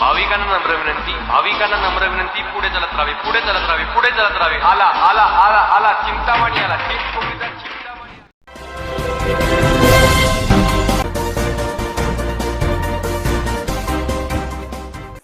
भाविकांना नम्र विनंती. भाविकांना नम्र विनंती. पुढे चालत राहावे पुढे चालत राहावे पुढे चालत राहावे. आला आला आला आला. चिंतामणी आला. चिंतामणी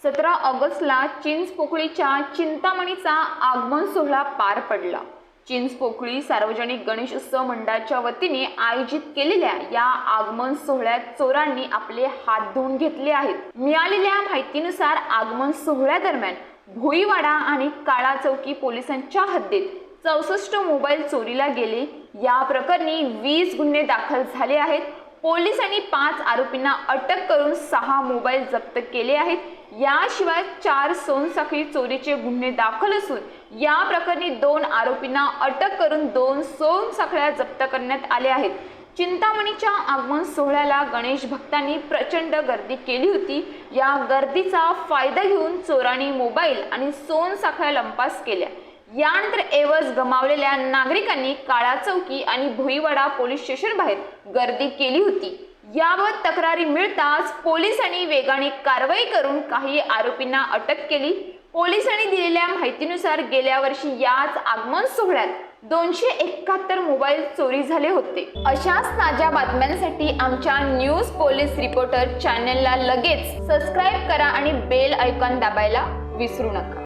सतरा ऑगस्टला चिंचपोकळीच्या चिंतामणीचा आगमन सोहळा पार पडला. चिंचपोकळी सार्वजनिक गणेश उत्सव मंडळाच्या वतीने आयोजित केलेल्या या आगमन सोहळ्यात चोरांनी आपले हात धुवून घेतले आहेत. मिळालेल्या माहितीनुसार आगमन सोहळ्यादरम्यान भोईवाडा आणि काळा चौकी पोलिसांच्या हद्दीत चौसष्ट मोबाईल चोरीला गेले. या प्रकरणी वीस गुन्हे दाखल झाले आहेत. पोलिसांनी पाच आरोपींना अटक करून सहा मोबाईल जप्त केले आहेत. याशिवाय चार सोनसाखळी चोरीचे गुन्हे दाखल असून या प्रकरणी दोन आरोपींना अटक करून दोन सोनसाखळ्या जप्त करण्यात आल्या आहेत. चिंतामणीच्या आगमन सोहळ्याला गणेश भक्तांनी प्रचंड गर्दी केली होती. या गर्दीचा फायदा घेऊन चोरांनी मोबाईल आणि सोनसाखळ्या लंपास केल्या. यानंतर एवज गमावलेल्या नागरिकांनी काळा चौकी आणि भुईवाडा पोलीस स्टेशन बाहेर गर्दी केली होती. याबाबत तक्रारी मिळताच पोलिसांनी वेगाने कारवाई करून काही आरोपींना अटक केली. पोलिसांनी दिलेल्या माहितीनुसार गेल्या वर्षी याच आगमन सोहळ्यात दोनशे एकाहत्तर मोबाईल चोरी झाले होते. अशाच ताज्या बातम्यांसाठी आमच्या न्यूज पोलीस रिपोर्टर चॅनलला लगेच सबस्क्राईब करा आणि बेल ऐकॉन दाबायला विसरू नका.